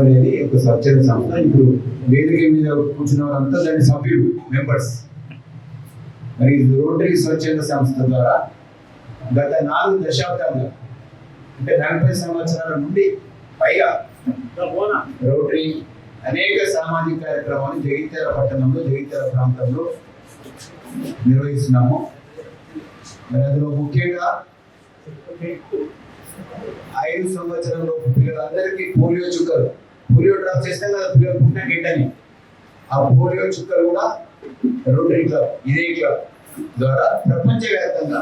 అనేది ఒక సబ్జెక్ట్ సంస్థ. ఇప్పుడు వేదిక మీద కూర్చున్న వారంతా దాని సభ్యులు మెంబర్స్ మరి రోటరీ స్వచ్ఛంద సంస్థ ద్వారా గత నాలుగు దశాబ్దాలుగా అంటే నలభై సంవత్సరాల నుండి పైగా రోటరీ అనేక సామాజిక కార్యక్రమాలు జగిత్యాల పట్టణంలో జగిత్యాల ప్రాంతంలో నిర్వహిస్తున్నాము. మరి అందులో ముఖ్యంగా ఐదు సంవత్సరంలో పిల్లలందరికీ పోలియో చుక్కలు పోలియో డ్రాప్ చేస్తే కదా పిల్లలు పుట్టిన గిట్టని ఆ పోలియో చుక్కలు కూడా రోటరీ క్లబ్ ఇదే క్లబ్ ద్వారా ప్రపంచవ్యాప్తంగా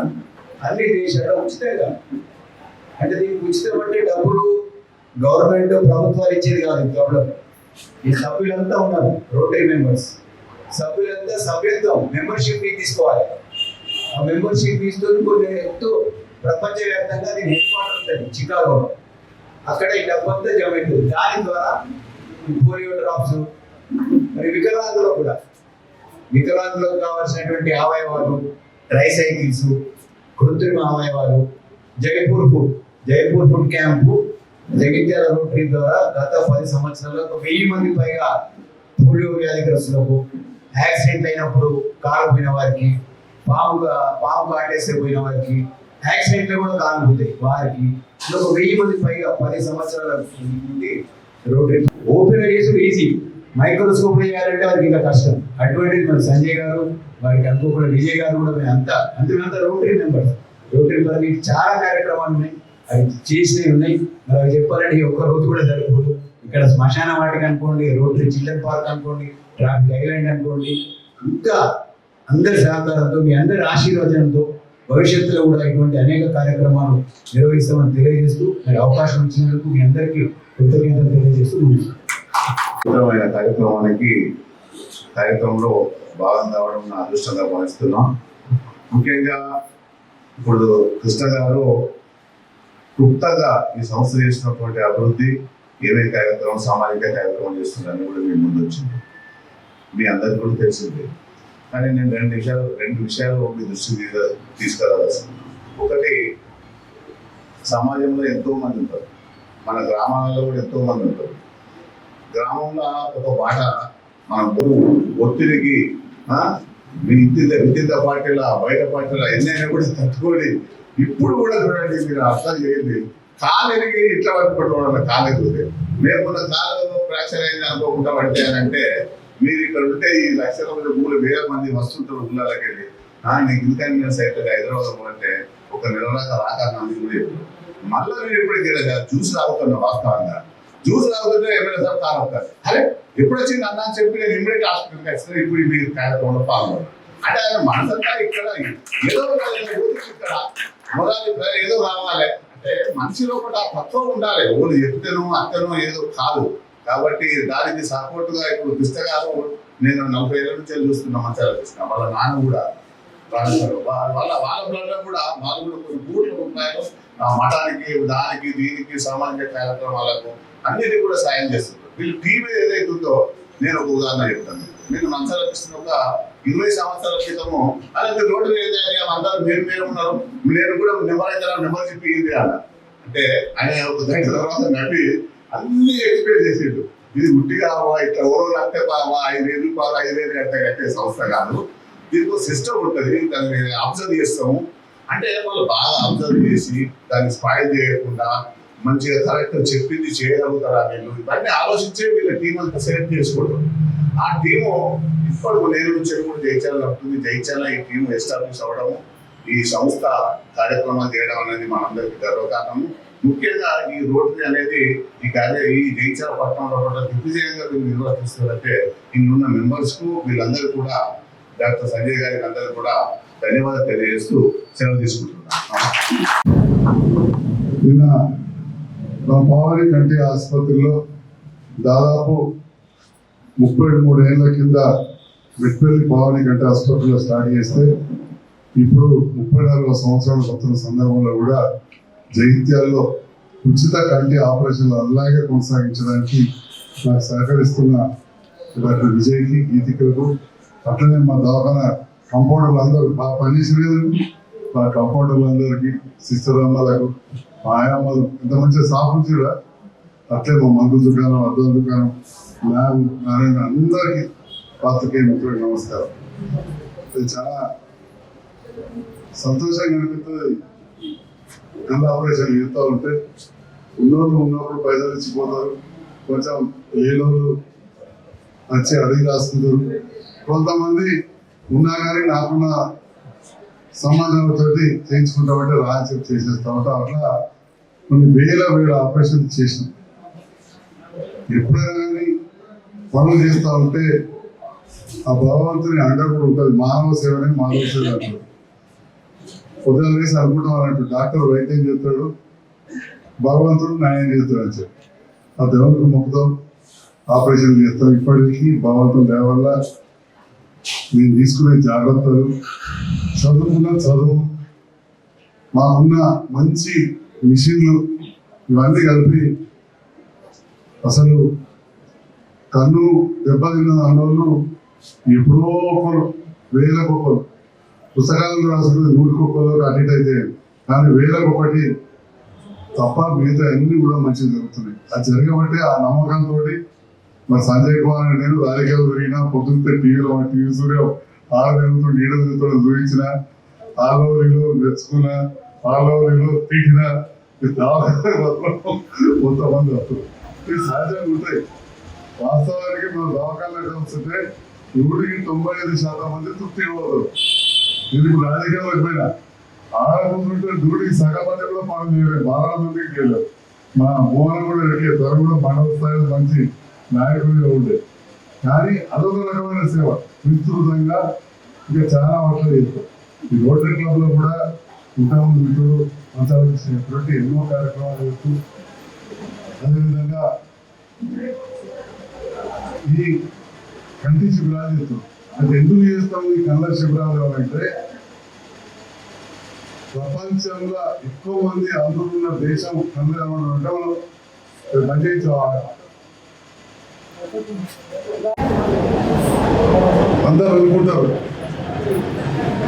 అన్ని దేశాల్లో ఉచితంగా. అంటే దీనికి ఉచితం అంటే డబ్బులు గవర్నమెంట్ ప్రభుత్వాలు ఇచ్చేది కాదు ఈ క్లబ్లో. ఈ సభ్యులంతా ఉన్నారు రోటరీ మెంబర్స్. సభ్యులంతా సభ్యత్వం మెంబర్షిప్ ఫీ తీసుకోవాలి. ఆ మెంబర్షిప్ ఫీజుతో కొన్ని ఎంతో ప్రపంచవ్యాప్తంగా దీని హెడ్ క్వార్టర్ ఉంటుంది చికాగోలో అక్కడ ఈ డబ్బంతా జమ అవుతుంది దాని ద్వారా పోలియో డ్రాప్స్ మరి వికలాంగులు కూడా వికలాంగులకు కావాల్సినటువంటి అవయవాలు ట్రైసైకిల్స్ కృత్రిమ అవయవాలు Jaipur foot Jaipur foot camp Jagtial Rotary ద్వారా గత పది సంవత్సరాల్లో ఒక వెయ్యి మంది పైగా పోలియో వ్యాధిగ్రస్తులకు యాక్సిడెంట్ అయినప్పుడు కాలు పోయిన వారికి పాముగా పాము కాటేస్తే పోయిన వారికి యాక్సిడెంట్లు కూడా కాలు పోతాయి వారికి ఒక వెయ్యి మంది పైగా పది సంవత్సరాల నుండి రోటరీ ఓపెన్ ఈజీ మైక్రోస్కోప్ చేయాలంటే వారికి ఇంకా కష్టం. అటువంటిది మన సంజయ్ గారు వారికి అనుకోకుండా విజయ్ గారు కూడా మేము అంతా అందుకంతా రోటరీ మెంబర్స్. రోటరీ పరంగా చాలా కార్యక్రమాలు ఉన్నాయి. అవి చేసినవి ఉన్నాయి. మరి అవి చెప్పాలంటే ఒక్క రోజు కూడా జరగకూడదు ఇక్కడ శ్మశాన వాటికి అనుకోండి రోటరీ చిల్డ్రన్ పార్క్ అనుకోండి ట్రాఫిక్ ఐలాండ్ అనుకోండి ఇంకా అందరి సహకారంతో మీ అందరి ఆశీర్వచనంతో భవిష్యత్తులో కూడా ఇటువంటి అనేక కార్యక్రమాలు నిర్వహిస్తామని తెలియజేస్తూ మరి అవకాశం ఇచ్చినందుకు మీ అందరికీ కృతజ్ఞతలు తెలియజేస్తూ ముగిస్తున్నాను. అద్భుతమైన కార్యక్రమానికి కార్యక్రమంలో భాగం కావడం నా అదృష్టంగా భావిస్తున్నాం. ముఖ్యంగా ఇప్పుడు కృష్ణ గారు క్లుప్తంగా ఈ సంస్థ చేసినటువంటి అభివృద్ధి ఏమేమి కార్యక్రమం సామాజిక కార్యక్రమం చేస్తున్నారని కూడా మీ ముందు వచ్చింది. మీ అందరికీ కూడా తెలిసింది. కానీ నేను రెండు విషయాలు రెండు విషయాలు మీ దృష్టికి తీసుకురావాల్సింది. ఒకటి సమాజంలో ఎంతో మంది ఉంటారు. మన గ్రామాలలో కూడా ఎంతో మంది ఉంటారు. గ్రామంలో ఒక బాట మన గురువు ఒత్తిడికి విద్యుత్ విద్యుత్ పార్టీల బయట పార్టీల ఎన్నైనా కూడా తట్టుకోండి ఇప్పుడు కూడా చూడండి మీరు అర్థం చేయండి. కాలు ఎరిగి ఇట్లా వరకు పెట్టుకోవడం కాలు ఎరుగుతుంది మేము మన కాలు ఫ్రాక్చర్ అయింది అనుకోకుండా పడిపోయానంటే మీరు ఇక్కడ ఉంటే ఈ లక్షల మంది మూడు వేల మంది వస్తుంటారు ఊళ్ళకి వెళ్ళి. నీకు ఎందుకని నేను సైట్ హైదరాబాద్ అంటే ఒక నెలలాగా రాక మళ్ళీ నేను ఇప్పుడు చూసి రావుతున్నా వాస్తవంగా జ్యూస్ తాగుతుంటే ఎమ్మెల్యే సార్ కారు వస్తారు అరే ఎప్పుడు వచ్చింది అన్న అని చెప్పి నేను ఇమ్మీడియట్ హాస్పిటల్కి వస్తాను ఇప్పుడు మీరు కార్యక్రమంలో పాల్గొన్నారు అంటే ఆయన మనసంతా ఇక్కడ ఏదో ఇక్కడ మొదటి ఏదో రావాలి. అంటే మనిషిలో కూడా ఆ తత్వం ఉండాలి. ఓళ్ళు చెప్తేనో అత్తనో ఏదో కాదు. కాబట్టి దానికి సపోర్ట్గా ఇప్పుడు పుస్తకాలు నేను నలభై ఏళ్ళ నుంచి చూస్తున్నా మంచాల కృష్ణ వాళ్ళ నాన్న కూడా రాస్తారు వాళ్ళ వాళ్ళ వాళ్ళ బ్లడ్లో కూడా వాళ్ళు కూడా కొన్ని బూట్లు ఉంటాయో ఆ మఠానికి దానికి దీనికి సామాజిక కార్యక్రమాలకు అన్నిటి కూడా సాయం చేస్తున్నారు. వీళ్ళు టీవీ ఏదైతే ఉందో నేను ఒక ఉదాహరణ చెప్తాను. మీకు మంచాల కృష్ణ ఒక ఇరవై సంవత్సరాల క్రితము అలాగే రోడ్డు ఏదైనా అందరూ మీరు మీరు ఉన్నారు. నేను కూడా నెంబర్ అయితే నెంబర్ చెప్పి ఇది అన్న? అంటే ఆయన ఒక గంట తర్వాత నటి అన్ని ఎక్స్ప్లెయిన్ చేసిండు. ఇది ఉట్టిగా ఇట్లా ఎవరో లక్ష పావా ఐదు వేలు పావా ఐదు వేలు అంటే కట్టే సంస్థ కాదు. దీనికి సిస్టమ్ ఉంటుంది. దాన్ని అబ్జర్వ్ చేస్తాము. అంటే వాళ్ళు బాగా అబ్జర్వ్ చేసి దాన్ని స్పాయిల్ చేయకుండా మంచిగా కరెక్ట్ చెప్పింది చేయగలుగుతారా వీళ్ళు? ఇవన్నీ ఆలోచించే వీళ్ళ టీం అంతా సెలెక్ట్ చేసుకోవడం ఆ టీము ఇప్పుడు నేను నుంచి కూడా జయించాలని అవుతుంది జయించాలని ఈ టీం ఎస్టాబ్లిష్ అవ్వడం ఈ సంస్థ కార్యక్రమాలు చేయడం అనేది మనందరికీ గర్వకారణము ముఖ్యంగా ఈ రోటరీ అనేది ఈ కార్య ఈ జయించాల పట్టణంలో కూడా దిగ్విజయంగా వీళ్ళు నిర్వర్తిస్తున్నారంటే ఇన్నున్న మెంబర్స్కు వీళ్ళందరూ కూడా డాక్టర్ సంజయ్ గారికి అందరూ కూడా ధన్యవాదాలు తెలియజేస్తూ సెలవు తీసుకుంటున్నాను. నిన్న మా పావని కంటి ఆసుపత్రిలో దాదాపు ముప్పై మూడు ఏళ్ళ కింద మెట్పల్లి పావని కంటి ఆసుపత్రిలో స్టార్ట్ చేస్తే ఇప్పుడు ముప్పై నాలుగు సంవత్సరాలు వస్తున్న సందర్భంలో కూడా జైత్యాల్లో ఉచిత కంటి ఆపరేషన్లు అలాగే కొనసాగించడానికి నాకు సహకరిస్తున్న డాక్టర్ విజయ్కి గీతికలకు అట్లనే మా దవాఖాన కంపౌండర్లు అందరూ మా పనిచేసలేదు మా కంపౌండర్లు అందరికీ సిస్టర్ అమ్మలకు మా ఆయమ్మలు ఇంత మంచిగా సాఫ్ కూడా అట్లే మా మందు దుకాణం అద్దం దుకాణం ల్యాబ్ నారాయణ అందరికీ పాత్రికేయ మిత్రులకు నమస్కారం. ఇది చాలా సంతోషంగా అనిపిస్తుంది గల్ల ఆపరేషన్ చేస్తూ ఉంటే ఉన్నోళ్ళు ఉన్నప్పుడు పైసలు ఇచ్చిపోతారు. కొంచెం లేనోళ్ళు వచ్చి అడిగి రాస్తుంటారు. కొంతమంది ఉన్నా కానీ నాకున్న సమాజంతో చేయించుకుంటామంటే రాని చెప్పి చేసేస్తామంటే అట్లా కొన్ని వేల వేల ఆపరేషన్ చేసినాం. ఎప్పుడైనా కానీ పనులు చేస్తూ ఉంటే ఆ భగవంతుని అండ కూడా ఉంటుంది. మానవ సేవనే మానవ సేవ అంటారు. ఉదయం వేసి అనుకుంటాం అన్నట్టు డాక్టర్ వైద్యం చేస్తాడు? భగవంతుడు న్యాయం చేస్తాడు అని చెప్పి. ఆ దేవుడికి మొక్కుతాం. ఆపరేషన్ చేస్తాం. ఇప్పటికీ భగవంతుని దయ వల్ల నేను తీసుకునే జాగ్రత్తలు చదువుకున్న చదువు మాకున్న మంచి మిషన్లు ఇవన్నీ కలిపి అసలు కన్ను దెబ్బతిన్న అన్నోళ్ళు ఎప్పుడో ఒకరు వేలకు ఒకరు పుస్తకాలను రాసుకుని నూటికి ఒకరు అయితే కానీ వేలకు ఒకటి తప్ప మిగతా అన్ని కూడా మంచిగా జరుగుతున్నాయి. అది జరగబట్టి ఆ నమ్మకంతో మరి సంజయ్ కుమార్ అని నేను రాజకీయాలు తిరిగినా పొద్దున్నే టీవీలో టీవీ సూర్య ఆరు తిరుగుతూ నీడ తిరుగుతూ చూపించిన ఆలోలీలో మెచ్చుకున్న ఆలోలీలో తిట్టిన కొంతమంది వస్తారు ఇది సహజంగా ఉంటాయి. వాస్తవానికి మన దవాఖానలో వస్తుంటే నూటికి తొంభై ఐదు శాతం మంది తృప్తి ఇవ్వదు ఇది ఇప్పుడు రాజకీయాలకు పోయినా. ఆడకుంటుంటే నూటికి సగం మంది కూడా పనులు చేయలేదు బాగా మందికి చేయలేదు మా భువనం కూడా రెడ్డి ధర కూడా మండల స్థాయిలో మంచి నాయకుడిగా ఉండే. కానీ అదొక రకమైన సేవ. విస్తృతంగా ఇక చాలా వర్షాలు చేస్తాం. ఈ రోటరీ క్లబ్లో కూడా ఇంతకుముందు మిత్రులు కొనసాగించినటువంటి ఎన్నో కార్యక్రమాలు చేస్తూ అదేవిధంగా ఈ కంటి శిబిరాలు చేస్తాం. అది ఎందుకు చేస్తాం? ఈ కళ్ళ శిబిరాలు అంటే ప్రపంచంలో ఎక్కువ మంది అందుకున్న దేశం కళ్ళు ఏమన్నా అంటే మనం పనిచేయించాలి అందరూ అనుకుంటారు.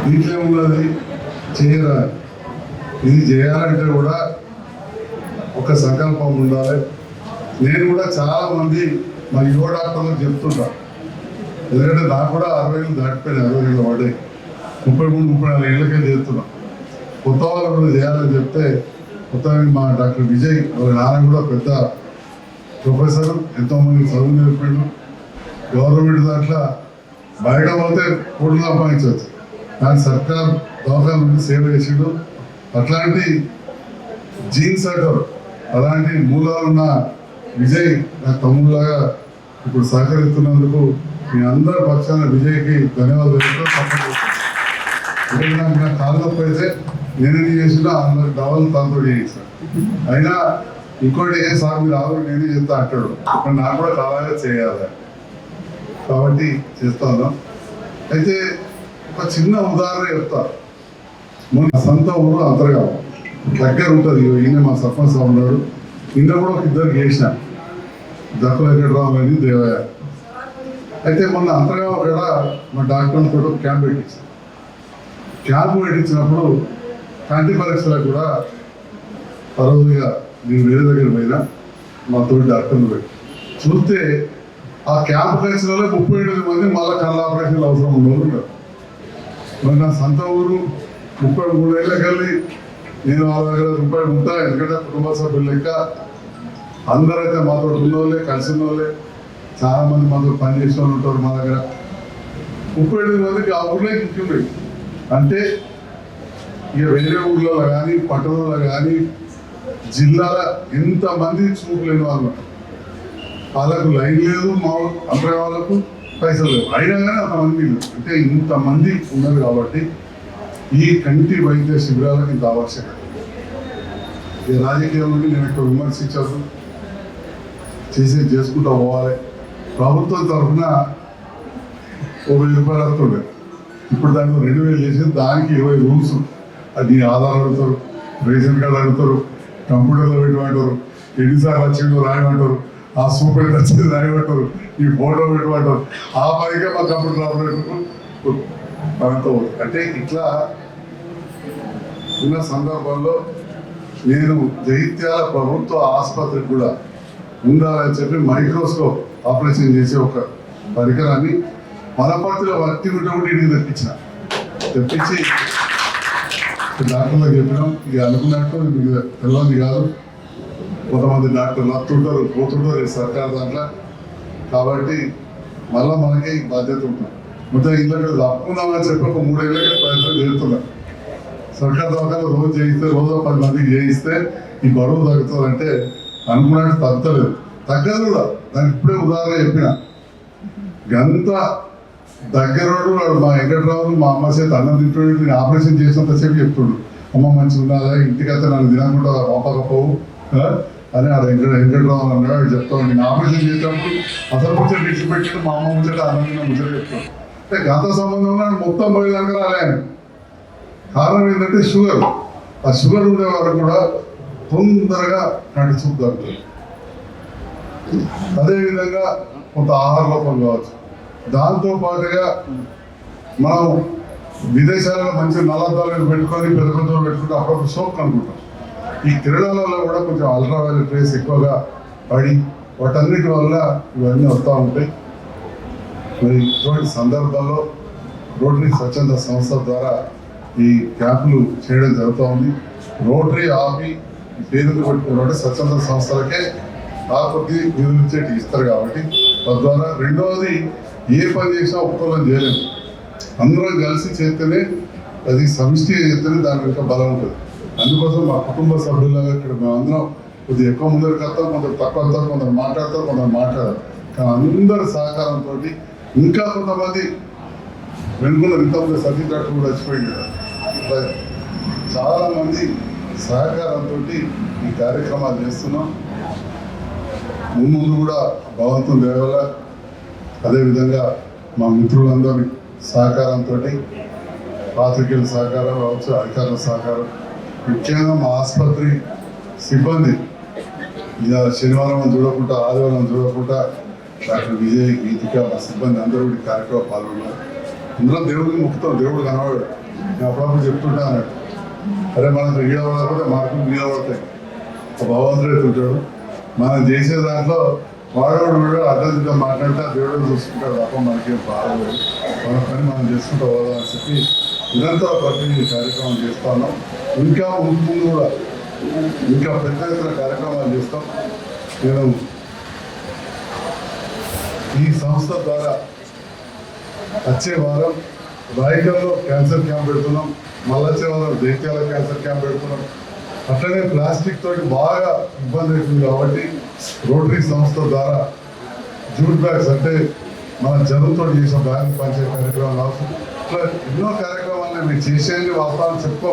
దీంట్లో ఉన్నది చేయరా? ఇది చేయాలంటే కూడా ఒక సంకల్పం ఉండాలి. నేను కూడా చాలా మంది మా యువ డాక్టర్లు చెప్తుంటా. ఎందుకంటే నాకు కూడా అరవై ఏళ్ళు దాటిపోయినాయి అరవై ఏళ్ళు పడ్డాయి ముప్పై మూడు ముప్పై నాలుగు ఏళ్ళకే చేస్తున్నా. కొత్త వాళ్ళు కూడా చేయాలని చెప్తే కొత్త మా డాక్టర్ విజయ్ వాళ్ళ నాన్న కూడా పెద్ద ప్రొఫెసర్ ఎంతో మంది చదువు నేర్పాడు. గవర్నమెంట్ దాంట్లో బయట పోతే కోట్లు సంపాదించవచ్చు. కానీ సర్కార్ దోకాల నుండి సేవ చేసిండు. అట్లాంటి జీన్స్ అంటారు అలాంటి మూలాలు ఉన్న విజయ్ నా తమ్ముళ్ళగా ఇప్పుడు సహకరిస్తున్నందుకు మీ అందరి పక్షాన విజయ్కి ధన్యవాదాలు. నాకు నా కాళ్ళ అయితే నేనే చేసినా అందరికి డబల్ తనతో చేయించాను అయినా ఇంకోటి ఏ సార్ రావు ఆవిడ నేనే చెప్తా అంటాడు. నాకు కూడా కావాలో చేయాలి. కాబట్టి చేస్తాను అయితే ఒక చిన్న ఉదాహరణ చెప్తా. మన సొంత ఊరు అంతర్గా దగ్గర ఉంటుంది. ఈయన మా సర్పంచ్ ఉన్నాడు. నిన్న కూడా ఒక ఇద్దరు చేసిన. దక్కుల వెంకటరావు అని దేవయ్య. అయితే మొన్న అంతర్గా కూడా మా డాక్టర్ కూడా క్యాంప్ పెట్టించాం క్యాంప్ పెట్టించినప్పుడు కంటి పరీక్షలకు కూడా పరోగా నేను వేరే దగ్గర పోయినా మా తోటి డాక్టర్లు పెట్టి. చూస్తే ఆ క్యాంప్ కలిసిన ముప్పై ఎనిమిది మంది మళ్ళీ కళ్ళ ఆపరేషన్లు అవసరం ఉన్నారు. మరి నా సొంత ఊరు ముప్పై మూడు ఏళ్ళకెళ్ళి నేను వాళ్ళ దగ్గర రూపాయలు ఉంటా ఎందుకంటే కుటుంబ సభ్యులు లెక్క అందరైతే మాతో ఉన్నోళ్ళే కలిసి ఉన్నోళ్ళే. చాలా మంది మాతో పని వాళ్ళు ఉంటారు మా దగ్గర. ముప్పై ఎనిమిది మందికి ఆ ఊర్లో ఇంకుంది అంటే ఇక వేరే ఊర్లలో కానీ పట్టణంలో కానీ జిల్లాల ఎంతమంది చూపు లేని వాళ్ళు. వాళ్ళకు లైన్ లేదు మా అమ్మాయి వాళ్ళకు పైసలు లేవు. అయినా కానీ అంతమంది అంటే ఇంతమంది ఉన్నారు కాబట్టి ఈ కంటి వైద్య శిబిరాలకు ఇంత ఆవశ్యకత. ఈ రాజకీయాల నుండి నేను ఇక్కడ విమర్శించదు చేసేది చేసుకుంటూ పోవాలి. ప్రభుత్వం తరఫున ఓ వెయ్యి రూపాయలు వస్తుండే. ఇప్పుడు దాంట్లో రెండు వేలు చేసి దానికి ఇరవై రూల్స్. అది ఆధార్ అడుగుతారు రేషన్ కార్డు అడుగుతారు కంప్యూటర్లో పెట్టమంటారు ఎన్నిసార్లు వచ్చిందో రాయమంటారు ఆ సూపర్ వచ్చింది రాయమంటారు ఈ ఫోటో పెట్టమంటారు ఆ పైగా మా కంప్యూటర్ ఆపరేటర్ మనతో అంటే ఇట్లా ఉన్న సందర్భంలో నేను జైత్యాల ప్రభుత్వ ఆసుపత్రికి కూడా ఉండాలని చెప్పి మైక్రోస్కోప్ ఆపరేషన్ చేసే ఒక పరికరాన్ని పరపతిలో వర్తి ఉంటే కూడా ఇంటికి తెప్పించిన. తెప్పించి డాక్టర్లకు చెప్పినాం. ఇక అనుకున్నట్టు మీకు తెలియదు కాదు. కొంతమంది డాక్టర్లు వస్తుంటారు పోతుంటారు ఈ సర్కార్ దాంట్లో. కాబట్టి మళ్ళీ మనకి బాధ్యత ఉంటుంది. మొత్తం ఇళ్ళకి తప్పుకుందామని చెప్పి ఒక మూడేళ్ళకి ప్రయత్నం చేస్తున్నా. సర్కార్ దవాఖాన రోజు చేయిస్తే రోజు పది మందికి చేయిస్తే ఈ బరువు తగ్గుతుందంటే అనుకున్నట్టు తగ్గలేదు. తగ్గదు కూడా. దానికి ఇప్పుడే ఉదాహరణ చెప్పిన. గంత దగ్గరోడు వాడు మా వెంకట్రావు మా అమ్మ చేత అన్నం తింటుండే నేను ఆపరేషన్ చేసినంతసేపు చెప్తుండు. అమ్మ మంచిగా ఉన్నదా ఇంటికైతే నన్ను తినకుండా పంపకపోవు అని ఆ వెంకట వెంకట్రావు అన్నాడు. చెప్తాను నేను ఆపరేషన్ చేసినప్పుడు అసలు ముచ్చట ఇచ్చి మా అమ్మ ముచ్చట అన్నం ముచ్చట చెప్తాను అంటే గత సంబంధం ఉన్నాడు మొత్తం పోయేదాకా రాలే కారణం ఏంటంటే షుగర్. ఆ షుగర్ ఉండే వారు కూడా తొందరగా కంటి చూపు అదేవిధంగా కొంత ఆహార లోపం కావచ్చు. దాంతో పాటుగా మనం విదేశాలలో మంచి నలాదాలను పెట్టుకొని పెద్ద పెద్దలు పెట్టుకుంటే అప్పుడప్పుడు సోప్ అనుకుంటాం. ఈ క్రీడలలో కూడా కొంచెం అల్ట్రావైలెట్ రేస్ ఎక్కువగా పడి వాటన్నిటి వల్ల ఇవన్నీ వస్తూ ఉంటాయి. మరి ఇటువంటి సందర్భాల్లో రోటరీ స్వచ్ఛంద సంస్థ ద్వారా ఈ క్యాంపులు చేయడం జరుగుతూ ఉంది. రోటరీ ఆపి పేరుకు పెట్టుకున్నటువంటి స్వచ్ఛంద సంస్థలకే ఆ కొద్ది నిధులు ఇచ్చేటి ఇస్తారు కాబట్టి తద్వారా రెండవది ఏ పని చేసినా ఒక్కోళ్ళని చేయలేము అందరం కలిసి చేస్తేనే అది సమిష్టి చేస్తేనే దాని యొక్క బలం ఉంటుంది. అందుకోసం మా కుటుంబ సభ్యులుగా ఇక్కడ మేమందరం కొద్దిగా ఎక్కువ ముందరికి వస్తాం కొందరు తక్కువ వస్తారు కొందరు మాట్లాడతారు కొందరు మాట్లాడరు. కానీ అందరి సహకారంతో ఇంకా కొంతమంది వెనుకున్న ఇంతమంది సతీష్ డాక్టర్ కూడా చచ్చిపోయింది కదా. ఇట్లా చాలా సహకారంతో ఈ కార్యక్రమాలు చేస్తున్నాం. ముందు కూడా భగవంతుని దేవల అదేవిధంగా మా మిత్రులందరి సహకారంతో పాత్రికేయుల సహకారం కావచ్చు అధికారుల సహకారం ముఖ్యంగా మా ఆసుపత్రి సిబ్బంది. ఇలా శనివారం చూడకుండా ఆదివారం చూడకుండా డాక్టర్ విజయ్ గీతిక మా సిబ్బంది అందరూ కూడా కార్యక్రమం పాల్గొన్నారు. ఇందులో దేవుడికి ముక్తం దేవుడు కనవాడు నేను అప్పుడప్పుడు చెప్తుంటా అన్నాడు. అరే మనం ఈడ కూడా మార్కులు మీద పడతాయి ఒక భగవంతుడు ఎత్తుంటాడు మనం చేసే దాంట్లో వాడవాడు కూడా అడ్డంగా మాట్లాడితే దేవుడు చూసుకుంటాడు తప్ప మనకేం బాగలేదు మన పని మనం చేసుకుంటూ పోదాం అని చెప్పి నిరంతర ప్రతి కార్యక్రమం చేస్తా ఉన్నాం. ఇంకా ముందు ముందు కూడా ఇంకా పెద్ద ఎత్తున కార్యక్రమాలు చేస్తాం. నేను ఈ సంస్థ ద్వారా వచ్చే వారం రాయకల్లో క్యాన్సర్ క్యాంప్ పెడుతున్నాం. మళ్ళీ వచ్చే వారం జైత్యాల క్యాన్సర్ క్యాంప్ పెడుతున్నాం. అట్లనే ప్లాస్టిక్ తోటి బాగా ఇబ్బంది అవుతుంది కాబట్టి రోటరీ సంస్థ ద్వారా జూట్ బ్యాగ్స్ అంటే మన చదువుతో చేసిన బ్యాగ్ పంచే కార్యక్రమం కావచ్చు ఇట్లా ఎన్నో కార్యక్రమాలు మీరు చేసేది వాస్తవాలు చెప్పుకో.